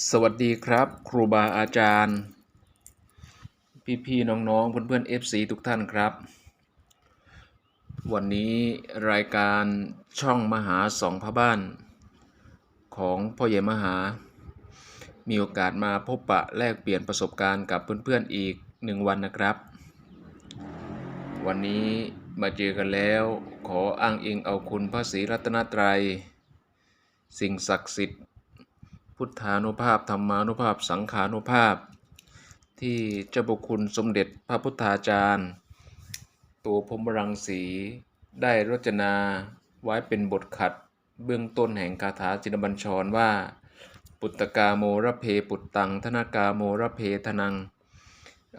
สวัสดีครับ ครูบาอาจารย์ พี่ๆน้องๆเพื่อนๆ FC ทุกท่านครับ วันนี้รายการช่องมหาสองพระบ้าน ของพ่อใหญ่มหา มีโอกาสมาพบปะแลกเปลี่ยนประสบการณ์กับเพื่อนๆอีกหนึ่งวันนะครับ วันนี้มาเจอกันแล้วขออ้างอิงเอาคุณพระศรีรัตนตรัย สิ่งศักดิ์สิทธิ์ พุทธานุภาพธรรมานุภาพสังขานุภาพ ที่เจ้าบุคุณสมเด็จพระพุทธาจารย์ ตัวพรมรังสี ได้รจนาไว้เป็นบทขัดเบื้องต้นแห่งคาถาจินบัญชรว่า ปุตตกาโมระเพปุตตัง ธนากาโมระเพทนัง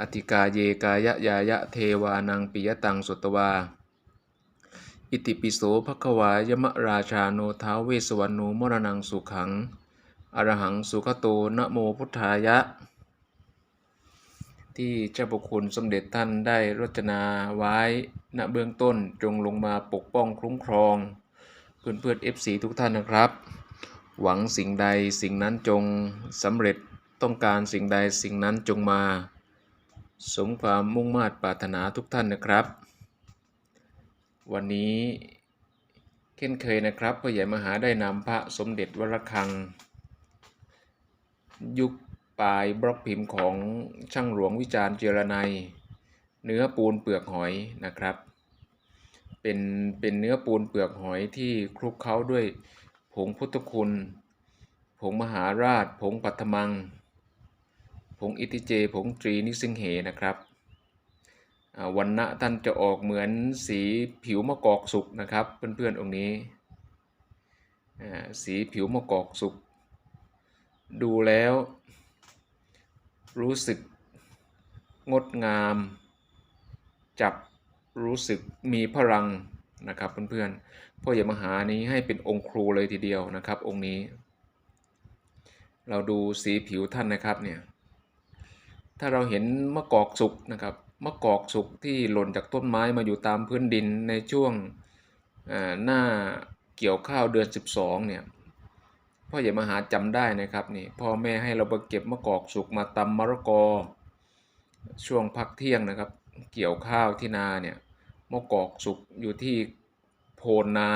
อธิกาเยกายะยายะเทวานังปิยตังสุตวา อิติปิโสภควายมราชาโนท้าเวสวรรณูมรณังสุขัง อรหังสุขโตนะโมพุทธายะ ที่เจ้าพระคุณสมเด็จท่านได้รจนาไว้ณเบื้องต้นจงลงมาปกป้องคุ้มครอง เพื่อนเพื่อนเอฟซีทุกท่านนะครับ หวังสิ่งใดสิ่งนั้นจงสำเร็จต้องการสิ่งใดสิ่งนั้นจงมา สมความมุ่งมา่ปรารถนาทุกท่านนะครับ วันนี้เช่นเคยนะครับพ่อใหญ่มหาได้นำพระสมเด็จวรคัง ยุคปลายบล็อกพิมพ์ของช่างหลวงวิจารณ์เจรไนยเนื้อปูนเปลือกหอยนะครับ เป็นเป็นเนื้อปูนเปลือกหอยที่คลุกเคล้าด้วยผงพุทธคุณ ผงมหาราช ผงปัทมัง ผงอิติเจ ผงตรีนิสิงเหนะครับวันณะท่านจะออกเหมือนสีผิวมะกอกสุกนะครับ เพื่อนๆองค์นี้ สีผิวมะกอกสุก ดูแล้ว รู้สึก งดงาม จับรู้สึกมีพลังนะครับเพื่อนๆพ่อใหญ่มหานี้ให้เป็นองค์ครูเลยทีเดียวนะครับ องค์นี้ เราดูสีผิวท่านนะครับเนี่ยถ้าเราเห็นมะกอกสุกนะครับมะกอกสุกที่หล่นจากต้นไม้มาอยู่ตามพื้นดินในช่วงหน้าเกี่ยวข้าวเดือน 12เนี่ย พ่อใหญ่มหาจำได้นะครับนี่พ่อแม่ให้เราไปเก็บมะกอกสุกมาตำมะละกอ ช่วงพักเที่ยงนะครับ เกี่ยวข้าวที่นาเนี่ยมะกอกสุกอยู่ที่โพนนา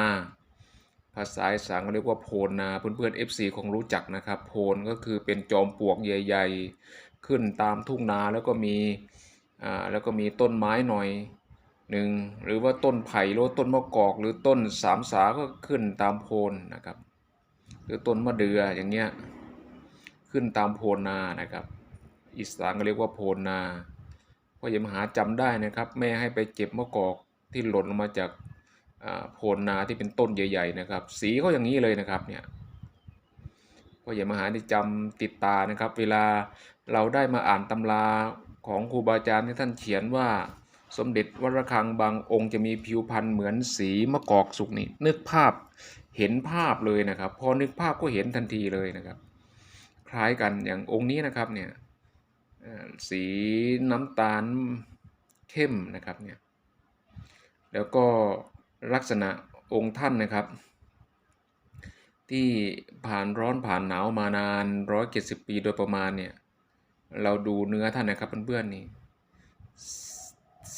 ภาษาอีสานเรียกว่าโพนนาเพื่อนๆ FC คงรู้จักนะครับ โพนก็คือเป็นจอมปลวกใหญ่ๆ ขึ้นตามทุ่งนาแล้วก็มีอ่าแล้วก็มีต้นไม้หน่อยหนึ่งหรือว่าต้นไผ่หรือต้นมะกอกหรือต้นสามสาก็ขึ้นตามโพนนะครับ หรือต้นมะเดืออย่างเงี้ยขึ้นตามโพนนานะครับ อีสานก็เรียกว่าโพนนาพ่อใหญ่มหาจำได้นะครับ แม่ให้ไปเก็บมะกอกที่หล่นลงมาจากอ่าโพนนาที่เป็นต้นใหญ่ ๆ นะครับ สีก็อย่างนี้เลยนะครับเนี่ยพ่อใหญ่มหาที่จำติดตานะครับ เวลาเราได้มาอ่านตำราของครูบาอาจารย์ที่ท่านเขียนว่าสมเด็จวัดระฆังบางองค์จะมีผิวพรรณเหมือนสีมะกอกสุกนี่นึกภาพ เห็นภาพเลยนะครับ พอนึกภาพก็เห็นทันทีเลยนะครับ คล้ายกันอย่างองค์นี้นะครับเนี่ยสีน้ำตาลเข้มนะครับเนี่ยแล้วก็ลักษณะองค์ท่านนะครับ ที่ผ่านร้อนผ่านหนาวมานานร้อยเจ็ดสิบปีโดยประมาณเนี่ยเราดูเนื้อท่านนะครับเพื่อนๆนี่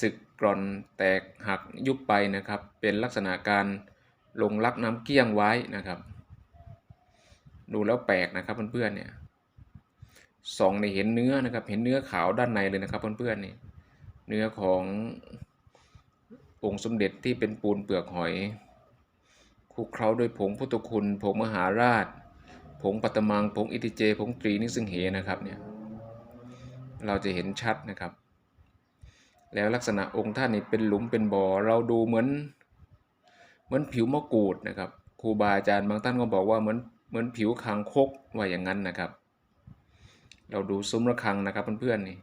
สึกกร่อนแตกหักยุบไปนะครับ เป็นลักษณะการ ลงลักน้ำเกลี้ยงไว้นะครับ ดูแล้วแปลกนะครับเพื่อนๆเนี่ยส่องในเห็นเนื้อนะครับ เห็นเนื้อขาวด้านในเลยนะครับเพื่อนๆนี่เนื้อขององค์สมเด็จที่เป็นปูนเปลือกหอยคลุกเคล้าด้วยผงพุทธคุณ ผงมหาราช ผงปัตตมัง ผงอิติเจ ผงตรีนิซึ่งเหนะครับเนี่ยเราจะเห็นชัดนะครับ แล้วลักษณะองค์ท่านนี่เป็นหลุมเป็นบ่อเราดูเหมือน เหมือนผิวมะกรูดนะครับครูบาอาจารย์บางท่านก็บอกว่าเหมือนเหมือนผิวคางคกว่าอย่างนั้นนะครับ เราดูซุ้มระฆังนะครับเพื่อนๆนี่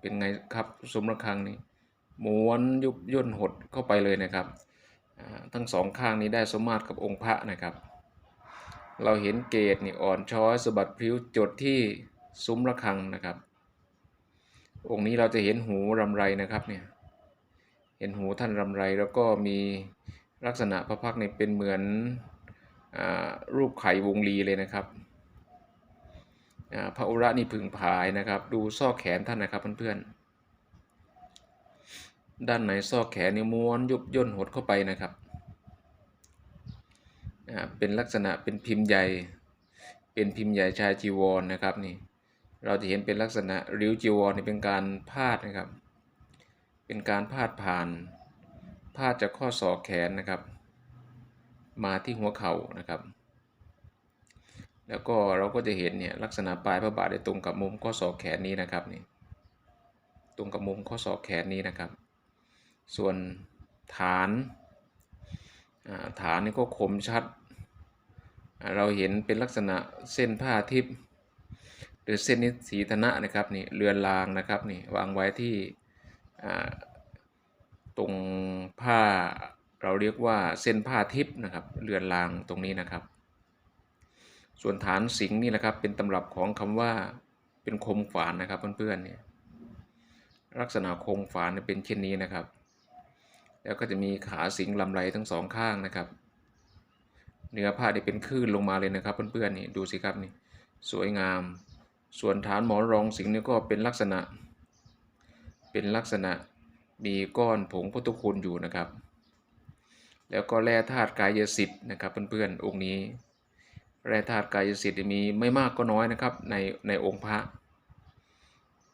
เป็นไงครับซุ้มระฆังนี่ม้วนยุบย่นหดเข้าไปเลยนะครับ ทั้งสองข้างนี้ได้สมมาตรกับองค์พระนะครับ เราเห็นเกตนี่อ่อนช้อยสะบัดพริ้วจดที่ซุ้มระฆังนะครับ องค์นี้เราจะเห็นหูรำไรนะครับเนี่ยเห็นหูท่านรำไรแล้วก็มี ลักษณะพระพักเนี่ยเป็นเหมือนอารูปไข่วงลีเลยนะครับอ่าพระอุระนี่ผึ่งผายนะครับ ดูซอกแขนท่านนะครับเพื่อนๆด้านในซอกแขนนี่ม้วนยุบย่นหดเข้าไปนะครับอ่าเป็นลักษณะเป็นพิมพ์ใหญ่เป็นพิมพ์ใหญ่ชายจีวรนนะครับนี่เราจะเห็นเป็นลักษณะริ้วจีวรนี่เป็นการพาดนะครับ เป็นการพาดผ่าน พาดจากข้อศอกแขนนะครับ มาที่หัวเข่านะครับ แล้วก็เราก็จะเห็นเนี่ยลักษณะปลายพระบาทได้ตรงกับมุมข้อศอกแขนนี้นะครับนี่ตรงกับมุมข้อศอกแขนนี้นะครับ ส่วนฐานฐานนี่ก็คมชัด เราเห็นเป็นลักษณะเส้นผ้าทิพย์หรือเส้นนิสีธนะนะครับนี่เรือนรางนะครับนี่วางไว้ที่ ตรงผ้าเราเรียกว่าเส้นผ้าทิพย์นะครับเรือนรางตรงนี้นะครับ ส่วนฐานสิงห์นี่นะครับเป็นตำรับของคำว่าเป็นคมฝานนะครับเพื่อนๆเนี่ยลักษณะคมฝานเป็นเช่นนี้นะครับ แล้วก็จะมีขาสิงห์ลำไรทั้งสองข้างนะครับ เนื้อผ้าได้เป็นคลื่นลงมาเลยนะครับเพื่อนๆนี่ดูสิครับนี่สวยงาม ส่วนฐานหมอนรองสิงห์นี่ก็เป็นลักษณะ เป็นลักษณะ มีก้อนผงพุทธคุณอยู่นะครับ แล้วก็แร่ธาตุกายสิทธิ์นะครับเพื่อนๆองค์นี้ แร่ธาตุกายสิทธิ์มีไม่มากก็น้อยนะครับในในองค์พระ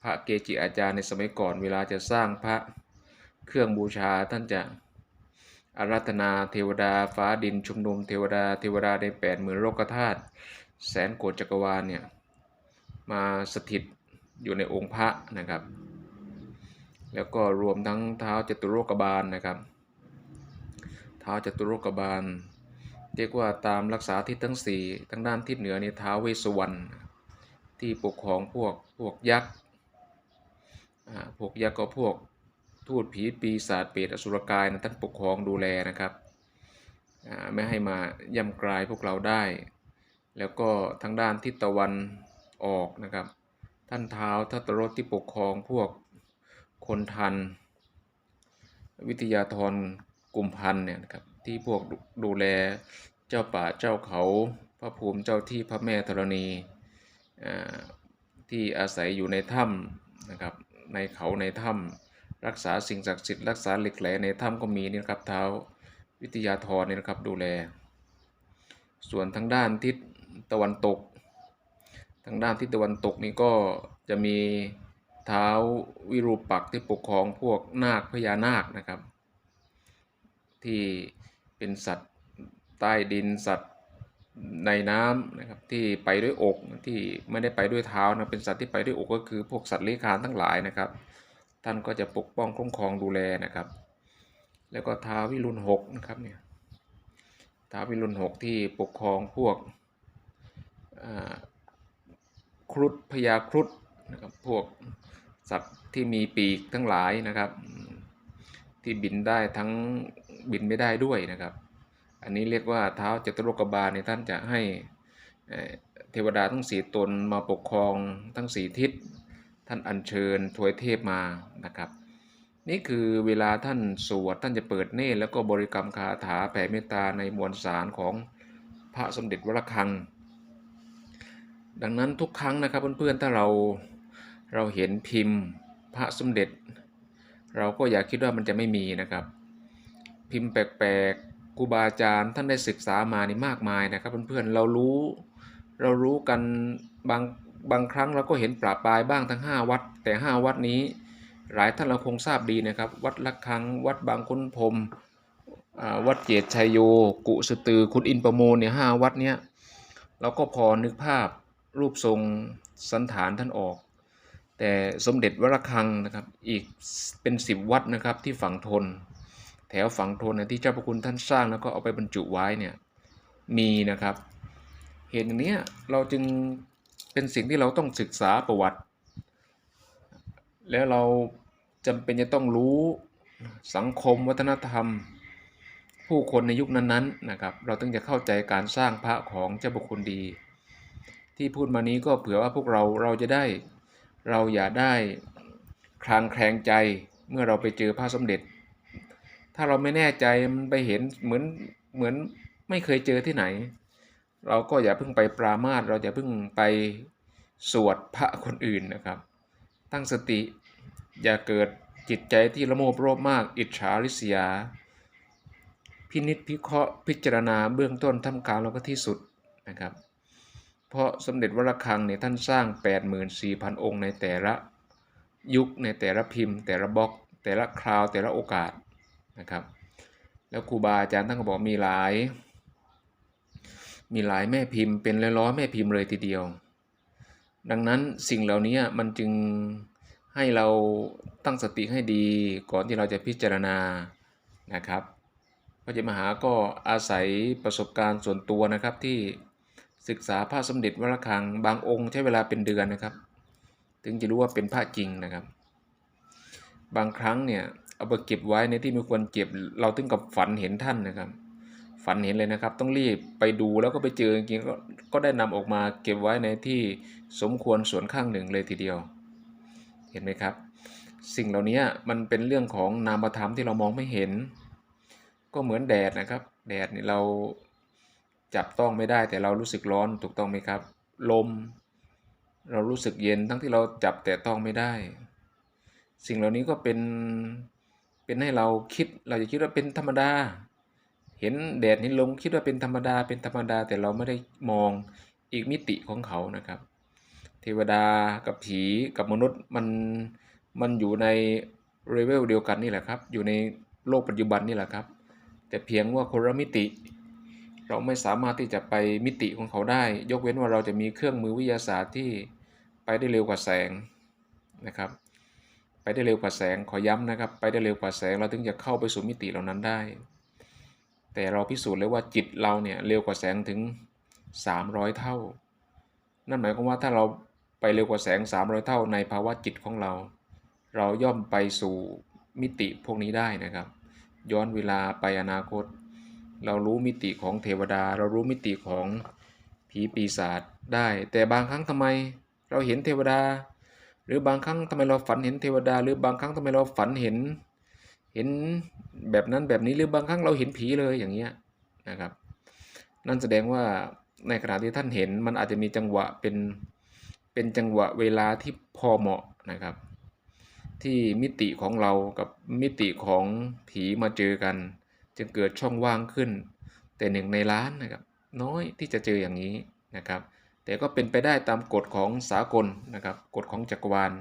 พระเกจิอาจารย์ในสมัยก่อนเวลาจะสร้างพระเครื่องบูชาท่านจะอารัธนาเทวดาฟ้าดินชุมนุมเทวดาเทวดาในแปดหมื่นโลกธาตุแสนโกฏจักรวาลเนี่ยมาสถิตอยู่ในองค์พระนะครับ แล้วก็รวมทั้งเท้าจตุโลกบาลนะครับ เท้าจตุโลกบาล เรียกว่าตามรักษาทิศทั้งสี่ทางด้านทิศเหนือนี่ท้าเวสวรรณที่ปกครองพวกพวกยักษ์พวกยักษ์ก็พวกทูตผีปีศาจเปรตอสุรกายนะท่านปกครองดูแลนะครับไม่ให้มาย่ำกลายพวกเราได้ แล้วก็ทางด้านทิศตะวันออกนะครับ ท่านเท้าทัตรสที่ปกครองพวก คนทัน วิทยาธรกุมพันเนี่ยนะครับที่พวกดูดูแลเจ้าป่าเจ้าเขา พระภูมิเจ้าที่พระแม่ธรณีอ่าที่อาศัยอยู่ในถ้ำนะครับในเขาในถ้ำรักษาสิ่งศักดิ์สิทธิ์รักษาเหล็กไหลในถ้ำก็มีนี่นะครับเท้าวิทยาธรนี่นะครับดูแล ส่วนทางด้านทิศตะวันตก ทางด้านทิศตะวันตกนี่ก็จะมี ท้าวิรูปักที่ปกครองพวกนาคพญานาคนะครับ ที่เป็นสัตว์ใต้ดินสัตว์ในน้ำนะครับที่ไปด้วยอกที่ไม่ได้ไปด้วยเท้านะเป็นสัตว์ที่ไปด้วยอกก็คือพวกสัตว์เลื้อยคลานทั้งหลายนะครับ ท่านก็จะปกป้องคุ้มครองดูแลนะครับ แล้วก็ท้าวิรุณหกนะครับเนี่ยท้าวิรุณหกที่ปกครองพวกครุฑพญาครุฑนะครับพวก สัตว์ที่มีปีกทั้งหลายนะครับ ที่บินได้ทั้งบินไม่ได้ด้วยนะครับ อันนี้เรียกว่าเท้าจตุโลกบาลเนี่ยท่านจะให้เอ่อเทวดาทั้งสี่ตนมาปกครองทั้งสี่ทิศ ท่านอัญเชิญถวยเทพมานะครับ นี่คือเวลาท่านสวดท่านจะเปิดเนตรแล้วก็บริกรรมคาถาแผ่เมตตาในมวลสารของพระสมเด็จวรคัง ดังนั้นทุกครั้งนะครับเพื่อนๆถ้าเรา เราเห็นพิมพ์พระสมเด็จ เราก็อย่าคิดว่ามันจะไม่มีนะครับ พิมพ์แปลกๆครูบาอาจารย์ท่านได้ศึกษามานี่มากมายนะครับ เพื่อนๆเรารู้เรารู้กันบางบางครั้งเราก็เห็นปราปรายบ้างทั้ง 5 วัด แต่ 5 วัดนี้ หลายท่านเราคงทราบดีนะครับ วัดละคังวัดบางคุณพรมวัดเจตชัยโย กุสตือคุณอินประโมลเนี่ยห้าวัดเนี้ยเราก็พอนึกภาพรูปทรงสันฐานท่านออก แต่สมเด็จวรคังนะครับอีกเป็นสิบวัดนะครับที่ฝั่งทน แถวฝั่งทนนะที่เจ้าพระคุณท่านสร้างแล้วก็เอาไปบรรจุไว้เนี่ยมีนะครับ เหตุอย่างนี้เราจึงเป็นสิ่งที่เราต้องศึกษาประวัติ แล้วเราจำเป็นจะต้องรู้สังคมวัฒนธรรม ผู้คนในยุคนั้นๆนะครับ เราต้องจะเข้าใจการสร้างพระของเจ้าบุคคลดี ที่พูดมานี้ก็เผื่อว่าพวกเราเราจะได้ เราอย่าได้คลางแคลงใจเมื่อเราไปเจอพระสมเด็จ ถ้าเราไม่แน่ใจมันไปเห็นเหมือนเหมือนไม่เคยเจอที่ไหน เราก็อย่าเพิ่งไปปรามาสเราอย่าเพิ่งไปสวดพระคนอื่นนะครับ ตั้งสติอย่าเกิดจิตใจที่ละโมบโลภมาก อิจฉาริษยา พินิจพิเคราะห์พิจารณาเบื้องต้นทำกลางแล้วก็ที่สุดนะครับ เพราะสมเด็จวรคังเนี่ยท่านสร้าง 84,000 องค์ในแต่ละยุคในแต่ละพิมพ์ แต่ละบล็อก แต่ละคราวแต่ละโอกาสนะครับ แล้วครูบาอาจารย์ท่านก็บอกมีหลาย มีหลายแม่พิมพ์เป็นร้อยๆแม่พิมพ์เลยทีเดียว ดังนั้นสิ่งเหล่านี้มันจึงให้เราตั้งสติให้ดีก่อนที่เราจะพิจารณานะครับพระเจ้ามหาก็อาศัยประสบการณ์ส่วนตัวนะครับที่ ศึกษาพระสมเด็จวรคังบางองค์ใช้เวลาเป็นเดือนนะครับ ถึงจะรู้ว่าเป็นพระจริงนะครับ บางครั้งเนี่ยเอาไปเก็บไว้ในที่ไม่ควรเก็บเราถึงกับฝันเห็นท่านนะครับ ฝันเห็นเลยนะครับ ต้องรีบไปดูแล้วก็ไปเจอจริงก็ก็ได้นำออกมาเก็บไว้ในที่สมควรส่วนข้างหนึ่งเลยทีเดียว เห็นไหมครับ สิ่งเหล่านี้มันเป็นเรื่องของนามธรรมที่เรามองไม่เห็น ก็เหมือนแดดนะครับ แดดนี่เรา จับต้องไม่ได้แต่เรารู้สึกร้อนถูกต้องไหมครับ ลม เรารู้สึกเย็นทั้งที่เราจับแต่ต้องไม่ได้ สิ่งเหล่านี้ก็เป็นเป็นให้เราคิดเราจะคิดว่าเป็นธรรมดา เห็นแดดเห็นลมคิดว่าเป็นธรรมดาเป็นธรรมดาแต่เราไม่ได้มองอีกมิติของเขานะครับ เทวดากับผีกับมนุษย์มันมันอยู่ในเลเวลเดียวกันนี่แหละครับ อยู่ในโลกปัจจุบันนี่แหละครับ แต่เพียงว่าคนละมิติ เราไม่สามารถที่จะไปมิติของเขาได้ ยกเว้นว่าเราจะมีเครื่องมือวิทยาศาสตร์ที่ไปได้เร็วกว่าแสงนะครับ ไปได้เร็วกว่าแสงขอย้ำนะครับ ไปได้เร็วกว่าแสงเราถึงจะเข้าไปสู่มิติเหล่านั้นได้ แต่เราพิสูจน์เลยว่าจิตเราเนี่ยเร็วกว่าแสงถึง 300 เท่า นั่นหมายความว่าถ้าเราไปเร็วกว่าแสง 300 เท่าในภาวะจิตของเรา เราย่อมไปสู่มิติพวกนี้ได้นะครับ ย้อนเวลาไปอนาคต เรารู้มิติของเทวดา เรารู้มิติของผีปีศาจได้ แต่บางครั้งทำไมเราเห็นเทวดา หรือบางครั้งทำไมเราฝันเห็นเทวดา หรือบางครั้งทำไมเราฝันเห็น เห็นแบบนั้นแบบนี้หรือบางครั้งเราเห็นผีเลยอย่างเงี้ยนะครับ นั่นแสดงว่าในขณะที่ท่านเห็นมันอาจจะมีจังหวะเป็นเป็นจังหวะเวลาที่พอเหมาะนะครับ ที่มิติของเรากับมิติของผีมาเจอกัน จึงเกิดช่องว่างขึ้น แต่หนึ่งในล้านนะครับน้อยที่จะเจออย่างนี้นะครับ แต่ก็เป็นไปได้ตามกฎของสากลนะครับกฎของจักรวาล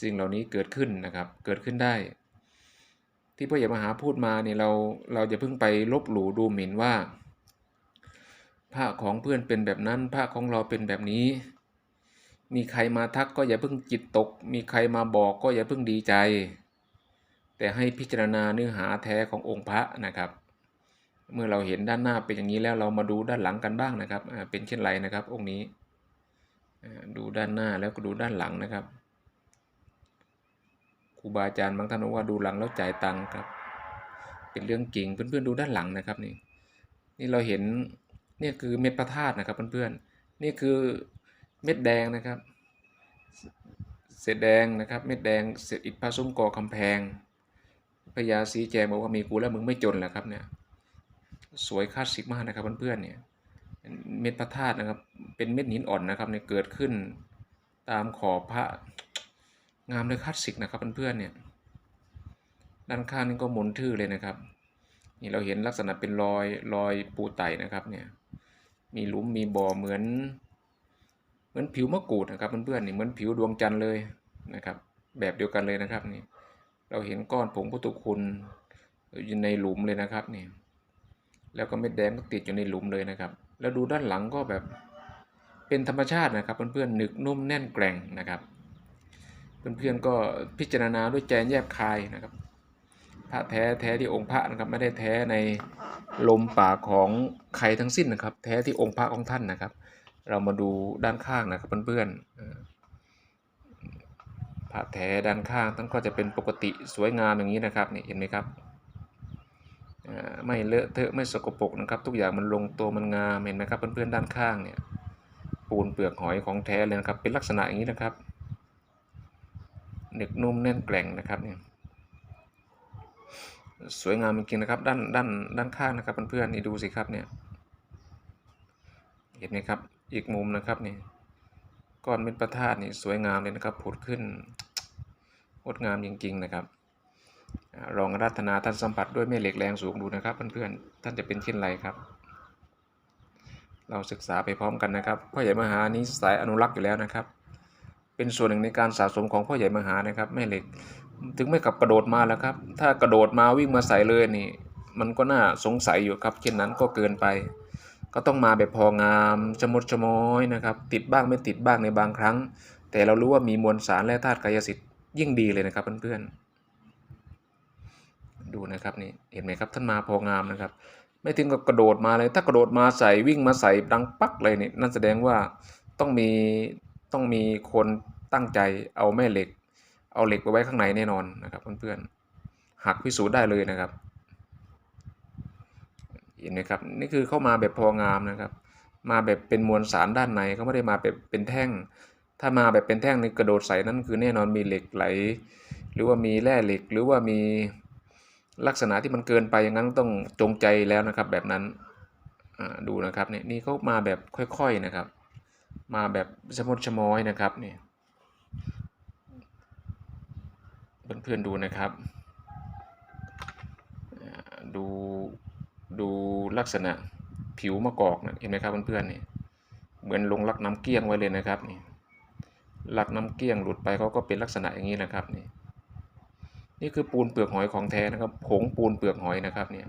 สิ่งเหล่านี้เกิดขึ้นนะครับเกิดขึ้นได้ ที่พ่อใหญ่มหาพูดมาเนี่ยเราเราจะเพิ่งไปลบหลู่ดูหมิ่นว่าผ้าของเพื่อนเป็นแบบนั้นผ้าของเราเป็นแบบนี้ มีใครมาทักก็อย่าเพิ่งจิตตก มีใครมาบอกก็อย่าเพิ่งดีใจ แต่ให้พิจารณาเนื้อหาแท้ขององค์พระนะครับ เมื่อเราเห็นด้านหน้าเป็นอย่างนี้แล้วเรามาดูด้านหลังกันบ้างนะครับเป็นเช่นไรนะครับ องค์นี้ดูด้านหน้าแล้วก็ดูด้านหลังนะครับครูบาอาจารย์บางท่านบอกว่าดูหลังแล้วจ่ายตังค์ครับ เป็นเรื่องจริงเพื่อนๆดูด้านหลังนะครับนี่นี่เราเห็นนี่คือเม็ดพระธาตุนะครับเพื่อนๆนี่คือเม็ดแดงนะครับ เศษแดงนะครับ เม็ดแดงเศษอิฐพระซุ้มก่อคำแพง พญาสีแจงบอกว่ามีกูแล้วมึงไม่จนแหละครับเนี่ยสวยคลาสสิกมากนะครับเพื่อนๆเนี่ยเม็ดพระธาตุนะครับ เป็นเม็ดหินอ่อนนะครับเนี่ยเกิดขึ้นตามขอบพระงามเลยคลาสสิกนะครับเพื่อนๆเนี่ยด้านข้างนี่ก็หมุนทื่อเลยนะครับ นี่เราเห็นลักษณะเป็นรอยรอยปูไตนะครับเนี่ยมีหลุมมีบ่อเหมือน เหมือนผิวมะกรูดนะครับเพื่อนๆนี่เหมือนผิวดวงจันทร์เลยนะครับ แบบเดียวกันเลยนะครับนี่ เราเห็นก้อนผงพุทุคุณอยู่ในหลุมเลยนะครับนี่แล้วก็เม็ดแดงก็ติดอยู่ในหลุมเลยนะครับ แล้วดูด้านหลังก็แบบเป็นธรรมชาตินะครับ เพื่อนๆหนึกนุ่มแน่นแกร่งนะครับ เพื่อนๆก็พิจารณาด้วยใจแยบคายนะครับพระแท้แท้ที่องค์พระนะครับไม่ได้แท้ในลมปากของใครทั้งสิ้นนะครับ แท้ที่องค์พระของท่านนะครับ เรามาดูด้านข้างนะครับเพื่อนๆ พระแท้ด้านข้างทั้งก็จะเป็นปกติสวยงามอย่างนี้นะครับนี่เห็นไหมครับไม่เลอะเทอะไม่สกปรกนะครับ ทุกอย่างมันลงตัวมันงามเห็นไหมครับเพื่อนๆด้านข้างเนี่ยปูนเปลือกหอยของแท้เลยนะครับ เป็นลักษณะอย่างนี้นะครับหนึกนุ่มแน่นแกร่งนะครับเนี่ยสวยงามจริงๆนะครับด้านด้านด้านข้างนะครับเพื่อนๆนี่ดูสิครับเนี่ยเห็นไหมครับอีกมุมนะครับเนี่ ก้อนเม็ดพระธาตุนี่สวยงามเลยนะครับผุดขึ้นงดงามจริง ๆ นะครับอ่าลองรัตนาท่านสัมผัสด้วยแม่เหล็กแรงสูงดูนะครับเพื่อนๆท่านจะเป็นเช่นไรครับ เราศึกษาไปพร้อมกันนะครับพ่อใหญ่มหานี้สายอนุรักษ์อยู่แล้วนะครับ เป็นส่วนหนึ่งในการสะสมของพ่อใหญ่มหานะครับแม่เหล็กถึงไม่กับกระโดดมาแล้วครับ ถ้ากระโดดมาวิ่งมาใส่เลยนี่ มันก็น่าสงสัยอยู่ครับ เช่นนั้นก็เกินไป ก็ต้องมาแบบพองามชะมดชะม้อยนะครับ ติดบ้างไม่ติดบ้างในบางครั้ง แต่เรารู้ว่ามีมวลสารและธาตุกายสิทธิ์ยิ่งดีเลยนะครับเพื่อนๆดูนะครับนี่เห็นไหมครับท่านมาพองามนะครับ ไม่ถึงกับกระโดดมาเลย ถ้ากระโดดมาใส่วิ่งมาใส่ดังปักเลยนี่นั่นแสดงว่าต้องมีต้องมีคนตั้งใจเอาแม่เหล็ก เอาเหล็กไปไว้ข้างในแน่นอนนะครับเพื่อนๆหักพิสูจน์ได้เลยนะครับ เห็นไหมครับนี่คือเข้ามาแบบพองามนะครับ มาแบบเป็นมวลสารด้านในเขาไม่ได้มาแบบเป็นแท่ง ถ้ามาแบบเป็นแท่งในกระโดดใส่นั่นคือแน่นอนมีเหล็กไหล หรือว่ามีแร่เหล็ก หรือว่ามีลักษณะที่มันเกินไปอย่างนั้นต้องจงใจแล้วนะครับ แบบนั้นดูนะครับเนี่ยนี่เขามาแบบค่อยๆนะครับ มาแบบชมดชมอยนะครับนี่เพื่อนๆดูนะครับดู ดูลักษณะผิวมะกอกนะเห็นไหมครับเพื่อนๆนี่เหมือนลงลักน้ำเกลี้ยงไว้เลยนะครับนี่ลักน้ำเกลี้ยงหลุดไปเขาก็เป็นลักษณะอย่างนี้นะครับนี่นี่คือปูนเปลือกหอยของแท้นะครับผงปูนเปลือกหอยนะครับเนี่ย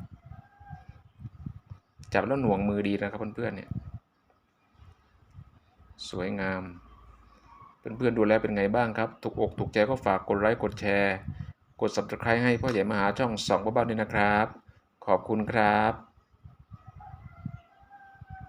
จับแล้วหน่วงมือดีนะครับเพื่อนๆเนี่ยสวยงาม เพื่อนๆดูแลเป็นไงบ้างครับ ถูกอกถูกใจก็ฝากกดไลค์กดแชร์ กด subscribe ให้พ่อใหญ่มหาช่องสองบ้านด้วยนะครับ ขอบคุณครับ